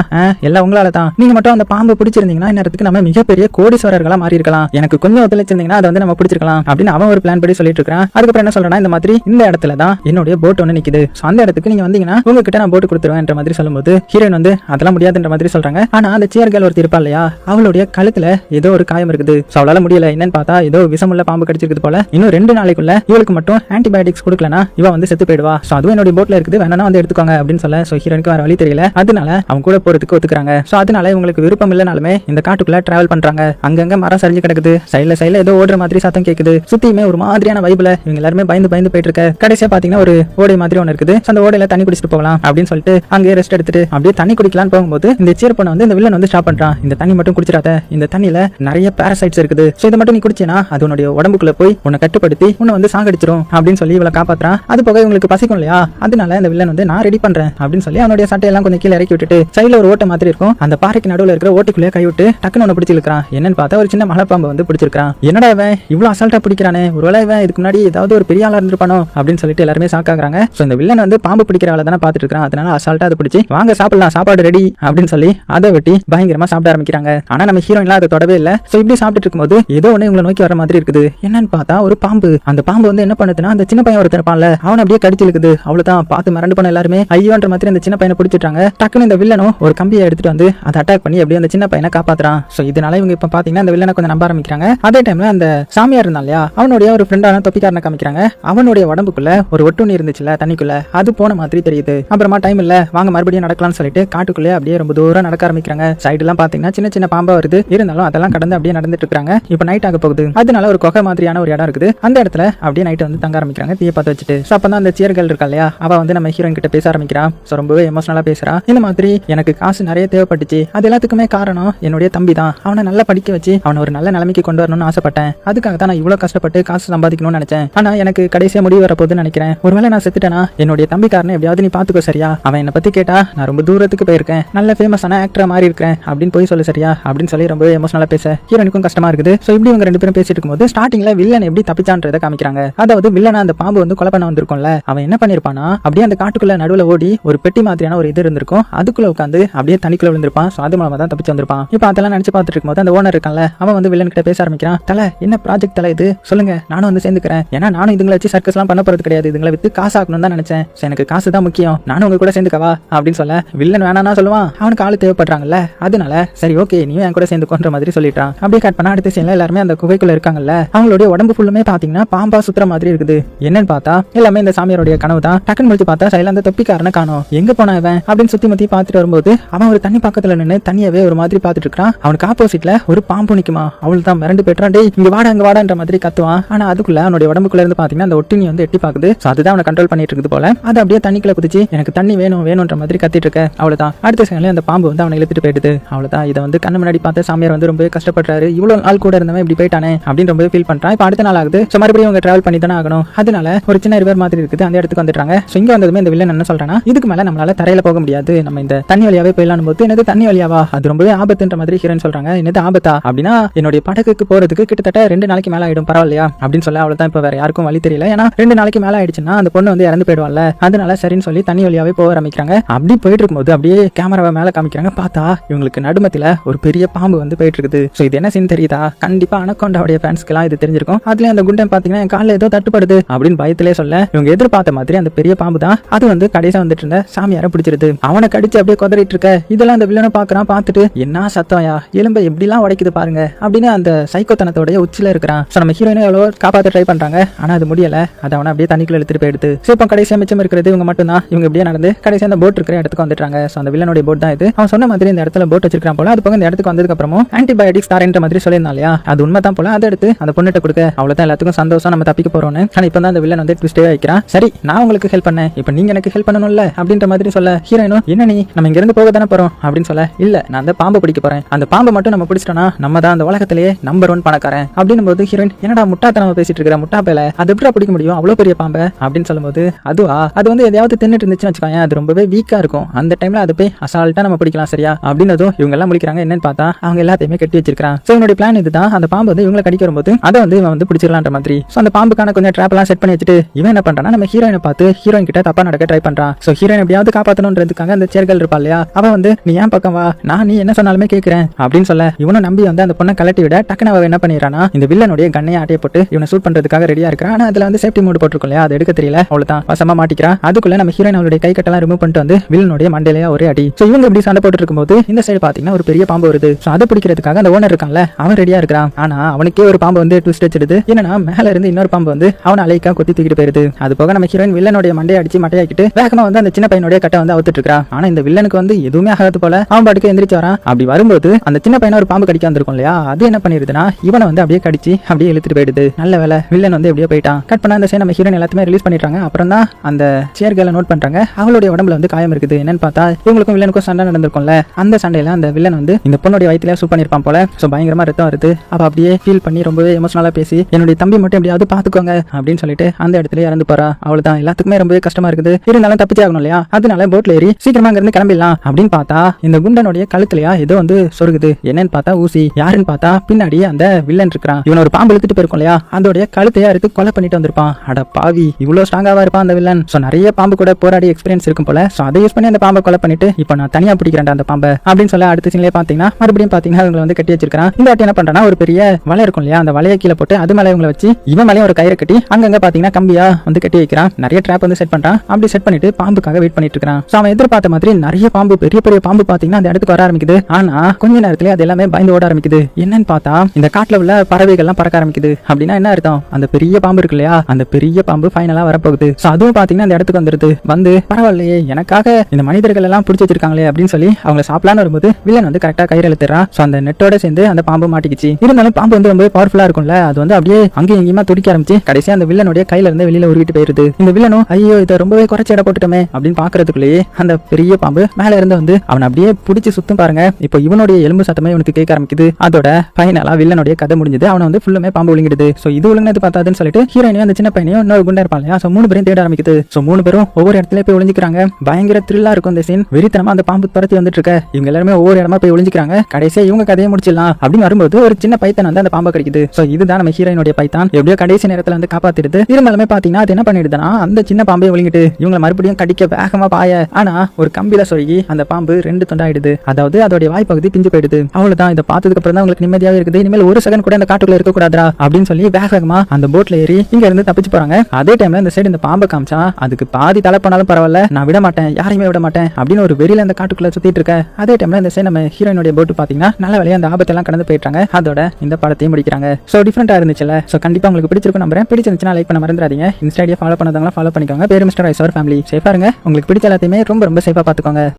எல்லாம் உங்களால தான் நீங்க மட்டும் அந்த பாம்பு பிடிச்சிருந்தீங்கன்னா இந்நேரத்துக்கு நம்ம மிகப்பெரிய கோடீஸ்வரர்களா மாறி இருக்கலாம் எனக்கு கொஞ்சம் ஒத்துழைச்சிருந்தீங்கன்னா அதை வந்து நம்ம பிடிச்சிருக்கலாம். அப்படின்னு அவன் ஒரு பிளான் படி சொல்லிட்டு இருக்கான் அதுக்கப்புறம் என்ன சொல்றானா இந்த மாதிரி இந்த இடத்துல தான் என்னுடைய போட் ஒன்று நிக்குது. சோ அந்த இடத்துக்கு நீங்க வந்தீங்கன்னா உங்ககிட்ட நான் போட்டு கொடுத்துருவேன்ற மாதிரி சொல்லும்போது ஹீரோயின் வந்து அதெல்லாம் முடியாதுன்ற மாதிரி சொல்றாங்க. ஆனா அந்த சேர்கள் கேர்ள் ஒருத்தர் இருப்பா இல்லையா அவளுடைய கழுத்துல ஏதோ ஒரு காயம் இருக்குது. அவளால முடியல. என்னன்னு பார்த்தா ஏதோ விஷமுள்ள பாம்பு கடிச்சிருக்குது போல. இன்னும் ரெண்டு நாளைக்குள்ள இவளுக்கு மட்டும் ஆன்டிபயோட்டிக்ஸ் கொடுக்கலனா இவ வந்து செத்து போயிடுவா. சோ அதுவும் என்னோட போட்ல இருக்குது. வேணா வந்து எடுத்துக்கோங்க அப்படின்னு சொல்ல ஸோ ஹீரோனுக்கு வேற வழி தெரியல. அதனால அவங்க கூட போறதுக்கு ஒத்துக்கிறாங்க. ஸோ அதனால இவங்களுக்கு விருப்பம் இல்லைனாலுமே இந்த காட்டுக்குள்ள டிராவல் பண்றாங்க. அங்கங்க மரம் சரிஞ்சு கிடக்குது. சைடுல சைடுல ஏதோ ஓடுற மாதிரி சத்தம் கேக்குது. சுத்தியுமே ஒரு மாதிரியான வைப்ல இவங்க எல்லாருமே பயந்து பயந்து போயிட்டு இருக்க. கடைசியா பாத்தீங்கன்னா ஒரு ஓடை மாதிரி ஒன்று இருக்குது. அந்த ஓடையில தண்ணி குடிச்சிட்டு போகலாம் அப்படின்னு சொல்லிட்டு அங்கேயே ரெஸ்ட் எடுத்துட்டு அப்படியே தண்ணி குடிக்கலாம்னு போகும்போது இந்த சீர் பொண்ணை வந்து இந்த வில்லன் வந்து ஸ்டாப் பண்றான். இந்த தண்ணி மட்டும் குடிச்சிடாத. இந்த தண்ணியில நிறைய பேரசைட்ஸ் இருக்குது. ஸோ இதை மட்டும் நீ குடிச்சினா அது உன்னுடைய உடம்புக்குள்ள போய் உன்னை கட்டுப்படுத்தி உன்னை வந்து சாகடிச்சிரும் அப்படின்னு சொல்லி இவளை காப்பாத்துறான். அது போக இவங்களுக்கு பசிக்கும் இல்லையா? அதனால இந்த வில்லன் வந்து நான் ரெடி பண்றேன் அப்படின்னு சொல்லி அவனுடைய சட்டையெல்லாம் கொஞ்சம் கீழே இறக்கி விட்டுட்டு சைடுல ஒரு ஓட்டை மாதிரி இருக்கும். அந்த பாறைக்கு நடுவுல இருக்கிற ஓட்டுக்குள்ளே கை விட்டு டக்குன்னு ஒன்று பிடிச்சிருக்கான் என்னன்னு பார்த்தா ஒரு சின்ன மலைப்பாம்பு வந்து பிடிச்சிருக்கான் என்னடா இவன்? இவ்வளோ அசால்ட்டா பிடிக்கிறானே. ஒருவேளை இவன் இதுக்கு முன்னாடி ஏதாவது ஒரு பெரிய ஆளா இருந்திருப்பானோ? அப்படின்னு சொல்லிட்டு எல்லாருமே சாக்காகிறாங்க சோ இந்த வில்லன் வந்து பாம்பு பிடிக்கிற ஆளை தானே பார்த்துட்டு இருக்கான் அதனால அசால்ட்டா அதை பிடிச்சி வாங்க சாப்பிடலாம். சாப்பாடு ரெடி அப்படின்னு சொல்லி அதை வெட்டி பயங்கரமா சாப்பிட ஆரம்பிக்கிறாங்க. ஆனா நம்ம ஹீரோயின்லாம் அதை தொடவே இல்ல. சோ இப்படி சாப்பிட்டு இருக்கும்போது ஏதோ ஒன்று உங்களை நோக்கி வர மாதிரி இருக்குது. என்னன்னு பார்த்தா ஒரு பாம்பு. அந்த பாம்பு வந்து என்ன பண்ணுதுன்னா அந்த சின்ன பையன் ஒருத்தர் இருப்பான்ல. அவன் அப்படியே கடிச்சிருக்குது அவ்வளவுதான். பார்த்து மிரண்டு பண்ண எல்லாரும் ஐயோன்ற மாதிரி அந்த சின்ன பையனை பிடிச்சிட்டாங்க. டக்குன்னு இந்த வில்லனும் ஒரு கம்பியை எடுத்துட்டு வந்து அதை அட்டாக் பண்ணி அப்படியே அந்த சின்ன பையனை காப்பாத்துறான். சோ இதனால இவங்க இப்ப பாத்தீங்கன்னா அந்த வில்லனை கொஞ்சம் நம்ப ஆரம்பிக்கிறாங்க. அதே டைம்ல அந்த சாமியார் இருந்தா இல்லையா? அவனுடைய ஒரு ஃப்ரெண்டான தொப்பிக்காரனை காமிக்கிறாங்க. அவனுடைய உடம்புக்குள்ள ஒரு ஒட்டுண்ணி இருந்துச்சுல தண்ணிக்குள்ள. அது போன மாதிரி தெரியுது. அப்புறமா டைம் இல்ல வாங்க மறுபடியும் நடக்கலாம்னு சொல்லிட்டு காட்டுக்குள்ளே அப்படியே ரொம்ப தூரம் நடக்க ஆரம்பிக்கிறாங்க. சைடு எல்லாம் பாத்தீங்கன்னா சின்ன சின்ன பாம்பா வருது. இருந்தாலும் அதெல்லாம் கடந்து அப்படியே நடந்துட்டு இருக்காங்க. இப்போ நைட் ஆக போகுது. அதனால ஒரு கொகை மாதிரியான ஒரு இடம் இருக்குது. அந்த இடத்துல அப்படியே நைட் வந்து தங்க ஆரம்பிக்கிறாங்க. தீய பார்த்து வச்சுட்டு. அப்பதான் அந்த சீர்கள் இருக்கா இல்லையா? அவ வந்து நம்ம ஹீரோயின் கிட்ட பேச ஆரம்பிக்கிறா. ஸோ ரொம்பவே எமோஷனலாக பேசுகிறான் இந்த மாதிரி எனக்கு காசு நிறைய தேவைப்பட்டுச்சு. அது எல்லாத்துக்குமே காரணம் என்னுடைய தம்பி தான் அவனை நல்லா படிக்க வச்சு அவனை ஒரு நல்ல நிலைமைக்கு கொண்டு வரணும்னு ஆசைப்பட்டேன். அதுக்காக தான் நான் இவ்வளோ கஷ்டப்பட்டு காசு சம்பாதிக்கணும்னு நினைச்சேன். ஆனால் எனக்கு கடைசியாக முடிவு வரப்போகுதுன்னு நினைக்கிறேன். ஒருவேளை நான் செத்துட்டேனா? என்னுடைய தம்பிக்காரனை எப்படியாவது நீ பார்த்துக்கோ சரியா? அவன் என்னை பற்றி கேட்டா நான் ரொம்ப தூரத்துக்கு போயிருக்கேன். நல்ல ஃபேமஸான ஆக்டராக மாறி இருக்கிறேன். அப்படின்னு போய் சொல்லு சரியா? அப்படின்னு சொல்லி ரொம்ப எமோஷனலாக பேச. ஹீரோனுக்கும் கஷ்டமா இருக்குது. ஸோ இப்படி இவங்க ரெண்டு பேரும் பேசிட்டு இருக்கும்போது ஸ்டார்டிங்ல வில்லன் எப்படி தப்பிச்சான்றதை காமிக்கிறாங்க. அதாவது வில்லனா அந்த பாம்பு வந்து கொலை பண்ண வந்திருக்கும்ல. அவன் என்ன பண்ணிருப்பானா அப்படியே அந்த காட்டுக்குள்ள நடுவில் ஓடி ஒரு பெட்டி மாதிரியான ஒரு இது இருந்திருக்கும். அதுக்குள்ள உட்காந்து அப்படியே தனிக்குள்ள விழுந்திருப்பான். ஸோ அது மூலமா தான் தப்பிச்சு வந்திருப்பான். இப்போ அதெல்லாம் நினைச்சு பார்த்துட்டு இருக்கும்போது அந்த ஓனர் இருக்கான்ல அவன் வந்து வில்லன் கிட்ட பேச ஆரம்பிக்கிறான். தல என்ன ப்ராஜெக்ட் தலை இது? சொல்லுங்க நானும் வந்து சேர்ந்துக்கிறேன். ஏன்னா நானும் இதுங்களை வச்சு சர்க்கஸ்லாம் பண்ண போறது கிடையாது. இதுங்களை வித்து காசு ஆகணும் தான் நினைச்சேன். எனக்கு காசு தான் முக்கியம். நானும் உங்க கூட சேர்ந்துக்கவா? அப்படின்னு சொல்ல வில்லன் வேணாம்னா சொல்லுவான். அவனுக்கு ஆளு தேவைப்படுறாங்கல்ல. அதனால சரி ஓகே நீயும் என் கூட சேர்ந்துக்கோன்ற மாதிரி சொல்லிட்டான். அப்படியே கட் பண்ண அடுத்த சீன்ல எல்லாருமே அந்த குகைக்குள்ள இருக்காங்கல்ல அவங்களுடைய உடம்பு ஃபுல்லுமே பாத்தீங்கன்னா பாம்பா சுத்துற மாதிரி இருக்குது. என்னன்னு பார்த்தா எல்லாமே இந்த சாமியாருடைய கனவு தான் டக்குன்னு முடிச்சு பார்த்தா சைல அந்த குப்பிக்காரனை காணோம். எங்க போனா இவன்? அப்படின்னு சுத்தி மத்தி பார்த்துட்டு வரும்போது அவன் ஒரு தண்ணி பக்கத்துல நின்று தனியாவே ஒரு மாதிரி பாத்துட்டு இருக்கான் அவனுக்கு ஆப்போசிட்ல ஒரு பாம்பு நிக்குமா? அவள் தான் மிரண்டு போயிட்டான் டேய் இங்க வாடா இங்க வாடான்ற மாதிரி கத்துவான். ஆனா அதுக்குள்ள அவனுடைய உடம்புக்குள்ள இருந்து பாத்தீங்கன்னா அந்த ஒட்டினி வந்து எட்டி பாக்குது. அதுதான் அவனை கண்ட்ரோல் பண்ணிட்டு இருக்குது போல. அது அப்படியே தண்ணிக்குள்ள குதிச்சு எனக்கு தண்ணி வேணும் வேணும்ன்ற மாதிரி கத்திட்டு இருக்க. அவ்வளவுதான். அடுத்த செகண்ட்ல அந்த பாம்பு வந்து அவனை இழுத்துட்டு போயிடுது. அவ்வளவுதான். இதை வந்து கண்ணு முன்னாடி பார்த்த சாமியார் வந்து ரொம்ப கஷ்டப்படுறாரு. இவ்வளவு நாள் கூட இருந்தவன் இப்படி போயிட்டானே அப்படின்னு ரொம்ப ஃபீல் பண்றான். இப்போ அடுத்த நாள் ஆகுது. ஸோ மறுபடியும் அவங்க டிராவல் பண்ணி தானே ஆகணும். அதனால ஒரு சின்ன ரிவர் மாதிரி இருக்குது. அந்த இடத்துக்கு வந்துட்டாங்க ஸோ இங்க வந்ததுமே இந்த வில்லன் என்ன சொல்றானா இதுக்கு மேல நம்மளால தரையில போக முடியாது. நம்ம இந்த தண்ணி வழியாவே போயிடலாம் போது என்னது தண்ணி வழியாவா? அது ரொம்பவே ஆபத்துன்ற மாதிரி ஹீரோன் சொல்றாங்க. என்னது ஆபத்தா? அப்படின்னா என்னுடைய படகுக்கு போறதுக்கு கிட்டத்தட்ட ரெண்டு நாளைக்கு மேல ஆயிடும். பரவாயில்லையா? அப்படின்னு சொல்ல அவ்வளவுதான் இப்போ வேற யாருக்கும் வழி தெரியல. ஏன்னா ரெண்டு நாளைக்கு மேல ஆயிடுச்சுன்னா அந்த பொண்ணு வந்து இறந்து போயிடுவாள்ல. அதனால சரின்னு சொல்லி தண்ணி வழியாவே போக ஆரம்பிக்கிறாங்க. அப்படி போயிட்டு இருக்கும்போது அப்படியே கேமராவை மேல காமிக்கிறாங்க. பார்த்தா இவங்களுக்கு நடுமத்தில ஒரு பெரிய பாம்பு வந்து போயிட்டு இருக்குது. ஸோ இது என்ன சீன் தெரியுதா? கண்டிப்பா அனகொண்டாவுடைய ஃபேன்ஸ்க்குலாம் இது தெரிஞ்சிருக்கும். அதுல அந்த குண்டன் பாத்தீங்கன்னா என் காலில் ஏதோ தட்டுப்படுது அப்படின்னு பயத்திலே சொல்ல இவங்க எதிர்பார்த்த மாதிரி அந்த பெரிய பாம்பு தான் அது வந்து கடைசியாக வந்துட்டு இருந்த சாமியாரை பிடிச்சிருது. அவனை கடிச்சு அப்படியே கொதறிட்டு இருக்க. இதெல்லாம் அந்த வில்லனை பாக்குறான் பார்த்துட்டு என்ன சத்தம்யா? எலும்பை எப்படிலாம் உடைக்குது பாருங்க. அப்படின்னு அந்த சைக்கோத்தனத்தோடைய உச்சில இருக்கிறான். ஸோ நம்ம ஹீரோயினை எவ்வளோ காப்பாற்ற ட்ரை பண்றாங்க. ஆனா அது முடியல. அதை அவனை அப்படியே தண்ணிக்குள்ள எடுத்துட்டு போயிடுது. ஸோ இப்போ கடைசியாக மிச்சம் இருக்கிறது இவங்க மட்டும் தான் இவங்க இப்படியே நடந்து கடைசியாக அந்த போட் இருக்கிற இடத்துக்கு வந்துட்டாங்க ஸோ அந்த வில்லனுடைய போட் தான் இது. அவன் சொன்ன மாதிரி இந்த இடத்துல போட் வச்சிருக்கான் போல. அது போக இந்த இடத்துக்கு வந்ததுக்கு அப்புறமும் ஆன்டிபயோட்டிக்ஸ் தரேன்ற மாதிரி சொல்லியிருந்தான் இல்லையா? அது உண்மை தான் போல. அதை எடுத்து அந்த பொண்ணுகிட்ட கொடுக்க. அவ்வளவுதான். எல்லாத்துக்கும் சந்தோஷம். நம்ம தப்பிக்க போறோம்னு. ஆனா இப்போ தான் அந்த வில்லன் வந்து ட்விஸ்டே வைக்கிறான். சரி நான் உங்களுக்கு ஹெல்ப் பண்ணேன். இப்போ நீங்க எனக்கு ஹெல்ப் பண்ணணும்ல அப்படின்ற மாதிரி சொல்ல ஹீரோயினும் என்ன நீ? நம்ம இங்க இருந்து போக தானே போறோம்? அப்படின்னு சொல்ல இல்ல நான் அந்த பாம்பு பிடிக்க போறேன். அந்த பாம்பை மட்டும் நம்ம பிடிச்சிட்டோம்னா நம்ம தான் அந்த உலகத்திலேயே நம்பர் ஒன் பணக்காரன். அப்படின்னும் போது ஹீரோயின் என்னடா முட்டாத்தனமா பேசிட்டு இருக்கிற? முட்டா பேல? அது எப்படி பிடிக்க முடியும்? அவ்வளவு பெரிய பாம்பை? அப்படின்னு சொல்லும்போது அதுவா? அது வந்து எதையாவது தின்னுட்டு இருந்துச்சுன்னு வச்சுக்கோங்க அது ரொம்பவே வீக்கா இருக்கும். அந்த டைம்ல அது போய் அசால்ட்டா நம்ம பிடிக்கலாம் சரியா? அப்படின்னதும் இவங்க எல்லாம் முடிக்கிறாங்க என்னன்னு பார்த்தா அவங்க எல்லாத்தையுமே கட்டி வச்சிருக்கான் சோ என்னுடைய பிளான் இதுதான். அந்த பாம்பு வந்து இவங்களை கடிக்க வரும்போது அதை வந்து இவன் வந்து பிடிச்சிடலான்ற மாதிரி. சோ அந்த பாம்புக்கான கொஞ்சம் ட்ராப் எல்லாம் செட் பண்ணி வச்சுட்டு இவன் என்ன பண்றான்னா நம்ம ஹீரோயினை பார்த்து ஹீரோயின் கிட்ட தப்பா நடக்க ட்ரை பண்றான். சோ ஹீரோயின் எப்படியாவது காப்பாற்றணுன்றதுக்காக அந்த சேர்கள் இருப்பா இல்லையா? அவன் வந்து நீ ஏன் பக்கம் வா? நான் நீ என்ன சொன்னாலுமே கேட்குறேன் அப்படின்னு சொல்ல இவனும் நம்பி வந்து அந்த பொண்ணை கலட்டி விட டக்குனு அவ என்ன பண்ணிடுறானா இந்த வில்லனுடைய கண்ணையை ஆட்டையை போட்டு இவனை சூட் பண்றதுக்காக ரெடியா இருக்கிறான். ஆனா அதுல வந்து சேஃப்டி மூடு போட்டிருக்கும் இல்லையா? அது எடுக்க தெரியல. அவ்வளவுதான். வசமா மாட்டிக்கிறா. அதுக்குள்ள நம்ம ஹீரோயின் அவளுடைய கை கட்டெல்லாம் ரிமூவ் பண்ணிட்டு வந்து வில்லனுடைய மண்டையிலேயே ஒரே அடி. சோ இவங்க இப்படி சண்டை போட்டு இருக்கும்போது இந்த சைடு பாத்தீங்கன்னா ஒரு பெரிய பாம்பு வருது. சோ அதை பிடிக்கிறதுக்காக அந்த ஓனர் இருக்கான்ல அவன் ரெடியா இருக்கிறான். ஆனா அவனுக்கே ஒரு பாம்பு வந்து ட்விஸ்ட் வச்சிடுது என்னன்னா மேல இருந்து இன்னொரு பாம்பு வந்து அவன் அலைக்கா கொத்தி தூக்கிட்டு போயிருது. அது போக நம்ம ஹீரோயின் வில்லனுடைய மண்டையை அடிச்சு மட்டையாக்கிட்டு வேகமா வந்து அந்த சின்ன பையனுடைய கட்டை வந்து அவுத்துட்டு இருக்கா ஆனா இந்த வில்லனுக்கு வந்து எதுவுமே ஆகாது போல அவன் பாட்டுக்கு எந்திரிச்சு வரான். அப்படி வரும்போது அந்த சின்ன பையனை ஒரு பாம்பு கடிக்க வந்திருக்கும் இல்லையா? அது என்ன பண்ணிருதுன்னா இவனை வந்து அப்படியே கடிச்சு அப்படியே இழுத்துட்டு போயிடுது. நல்ல வேலை வில்லன் வந்து எப்படியோ போயிட்டான். கட் பண்ண அந்த சைடு நம்ம ஹீரோன் எல்லாத்தையுமே ரிலீஸ் பண்ணிட்டாங்க அப்புறம் தான் அந்த சேர்களை நோட் பண்றாங்க. அவளுடைய உடம்புல வந்து காயம் இருக்குது. என்னன்னு பார்த்தா இவங்களுக்கும் வில்லனுக்கும் சண்டை நடந்திருக்கும்ல. அந்த சண்டையில அந்த வில்லன் வந்து இந்த பொண்ணுடைய வயிற்றுல சூப் பண்ணிருப்பான் போல. ஸோ பயங்கரமா ரத்தம் வருது. அப்ப அப்படியே ஃபீல் பண்ணி ரொம்பவே எமோஷனலா பேசி என்னுடைய தம்பி மட்டும் எப்படியாவது பாத்துக்கோங்க அப்படின்னு சொல்லிட்டு அந்த இடத்துல இறந்து போறா. அவ்வளவுதான் எல்லாத்துக்குமே ரொம்பவே கஷ்டமா இருக்குது. இருந்தாலும் தப்பிச்சே ஆகணும் இல்லையா? அதனால போட்ல ஏறி சீக்கிரமா இருந்து கிளம்பிடலாம். அப்படின்னு பார்த்தா இந்த குண்டனுடைய கழுத்துலயா ஏதோ வந்து சொருகுது. என்னன்னு பார்த்தா ஊசி யாருன்னு பார்த்தா பின்னாடி அந்த வில்லன் இருக்கிறான். இவன் ஒரு பாம்பு இழுத்துட்டு போயிருக்கும் இல்லையா? அதோடைய கழுத்தையா அறுத்து கொலை பண்ணிட்டு வந்திருப்பான். அட பாவி இவ்வளவு ஸ்ட்ராங்காவா இருப்பான் அந்த வில்லன் சோ நிறைய பாம்பு கூட போராடி எக்ஸ்பீரியன்ஸ் இருக்கும் போல. சோ அதை யூஸ் பண்ணி அந்த பாம்பை கொலை பண்ணிட்டு இப்போ நான் தனியா பிடிக்கிறேன் அந்த பாம்பை. அப்படின்னு சொல்ல அடுத்த சீன்லயே பாத்தீங்கன்னா மறுபடியும் பாத்தீங்கன்னா அவங்களை வந்து கட்டி வச்சிருக்கான் இந்த வாட்டி என்ன பண்றேன்னா ஒரு பெரிய வலை இருக்கும் இல்லையா? அந்த வலையை கீழே போட்டு அது மேலே இவங்களை வச்சு இவன் மேலே ஒரு கயிறை கட்டி அங்கங்க பாத்தீங்கன்னா கம்பியா வந்து கட்டி வைக்கிறான். நிறைய ட்ராப் வந்து செட் பண்றான். அப்படி செட் பண்ணி பண்ணிட்டு பாம்புக்காக வெயிட் பண்ணிட்டு இருக்கான் அவன் எதிர்பார்த்த மாதிரி நிறைய பாம்பு பெரிய பெரிய பாம்பு பாத்தீங்கன்னா அந்த இடத்துக்கு வர ஆரம்பிக்குது. ஆனா கொஞ்ச நேரத்திலே அது எல்லாமே பயந்து ஓட ஆரம்பிக்குது. என்னன்னு பார்த்தா இந்த காட்டுல உள்ள பறவைகள்லாம் பறக்க ஆரம்பிக்குது. அப்படின்னா என்ன அர்த்தம்? அந்த பெரிய பாம்பு இருக்கு இல்லையா? அந்த பெரிய பாம்பு ஃபைனலா வரப்போகுது. அதுவும் பாத்தீங்கன்னா அந்த இடத்துக்கு வந்துருது. வந்து பரவாயில்லையே எனக்காக இந்த மனிதர்கள் எல்லாம் பிடிச்சி வச்சிருக்காங்களே அப்படின்னு சொல்லி அவங்க சாப்பிடலான்னு வரும்போது வில்லன் வந்து கரெக்டா கயிறு இழுத்துறான் சோ அந்த நெட்டோட சேர்ந்து அந்த பாம்பு மாட்டிக்கிச்சு. இருந்தாலும் பாம்பு வந்து ரொம்ப பவர்ஃபுல்லா இருக்கும்ல அது வந்து அப்படியே அங்கேயும் இங்கேயுமா துடிக்க ஆரம்பிச்சு கடைசியா அந்த வில்லனுடைய கையில இருந்து வெளியில உருவிட்டு போயிருது. இந்த வில்லனும் ஐயோ இதை ரொம்பவே குறைச்ச இடம் போட்டுட்டோமே அப்படின்னு பாக்குறதுக்குள்ளேயே அந்த பெரிய பாம்பு மேல இருந்து வந்து அவன் அப்படியே பிடிச்சி சுத்தம் பாருங்க. இப்போ இவனுடைய எலும்பு சத்தமே இவனுக்கு கேட்க ஆரம்பிக்குது. அதோட ஃபைனலா வில்லனுடைய கதை முடிஞ்சது. அவனை வந்து ஃபுல்லுமே பாம்பு விழுங்கிடுது சோ இது ஒழுங்கினது பார்த்தாதுன்னு சொல்லிட்டு ஹீரோயினையும் அந்த சின்ன பையனையும் இன்னொரு குண்டா இருப்பான் இல்லையா? சோ மூணு பேரும் தேட ஆரம்பிக்குது. சோ மூணு பேரும் ஒவ்வொரு இடத்துல போய் ஒளிஞ்சிக்கிறாங்க. பயங்கர த்ரில்லா இருக்கும் இந்த சீன் வெறித்தனமா அந்த பாம்பு துரத்தி வந்துட்டு இருக்க. இவங்க எல்லாருமே ஒவ்வொரு இடமா போய் ஒளிஞ்சிக்கிறாங்க. கடைசியா இவங்க கதையை முடிச்சிடலாம் அப்படின்னு வரும்போது ஒரு சின்ன பைத்தன் வந்து அந்த பாம்பை கிடைக்குது. சோ இதுதான் நம்ம ஹீரோயினுடைய பைத்தான். எப்படியோ கடைசி நேரத்துல வந்து காப்பாத்திடுது. இருந்தாலுமே பாத்தீங்கன்னா அது என்ன பண்ணிடுதுன்னா அந்த சின்ன பாம்பை ஒளிங்கிட்டு இவங்களை மறுபடியும் கடிக்க வேகமா பாய. ஆனா ஒரு கம்பில சொருகி அந்த பாம்பு ரெண்டு தொண்டாயிடுது. அதாவது அதோடைய வாய்ப்பகுதி பிஞ்சு போயிடுது. அவ்வளவுதான். இதை பார்த்ததுக்கு அப்புறம் தான் உங்களுக்கு நிம்மதியாக இருக்குது. இனிமேல் ஒரு செகண்ட் கூட அந்த காட்டுக்குள்ள இருக்க கூடாதா அப்படின்னு சொல்லி வேக வேகமா அந்த போட்ல ஏறி இங்க இருந்து தப்பிச்சு போறாங்க. அதே டைம்ல இந்த சைடு இந்த பாம்பை காமிச்சா அதுக்கு பாதி தலை போனாலும் பரவாயில்ல நான் விட மாட்டேன் யாரையுமே விட மாட்டேன் அப்படின்னு ஒரு வெறியில அந்த காட்டுக்குள்ள சுத்திட்டு இருக்க. அதே டைம்ல இந்த சைடு நம்ம ஹீரோயினுடைய போட்டு பாத்தீங்கன்னா நல்ல வழியா அந்த ஆபத்தெல்லாம் கடந்து போயிட்டாங்க அதோட இந்த படத்தையும் முடிக்கிறாங்க. சோ டிஃபரெண்டா இருந்துச்சுல சோ கண்டிப்பா உங்களுக்கு பிடிச்சிருக்கும் நம்புறேன். பிடிச்சிருந்துச்சுன்னா லைக் பண்ண மறந்துடாதீங்க. இன்ஸ்டாடியா ஃபாலோ பண்ணாதவங்க ஃபாலோ பண்ணிக்கோங்க. பேர் மிஸ்டர் ஐசோர் ஃபேமிலி சேஃபாக இருங்க. உங்களுக்கு பிடிச்ச எல்லாத்தையுமே ரொம்ப ரொம்ப சேஃபாக பார்த்துக்கோங்க.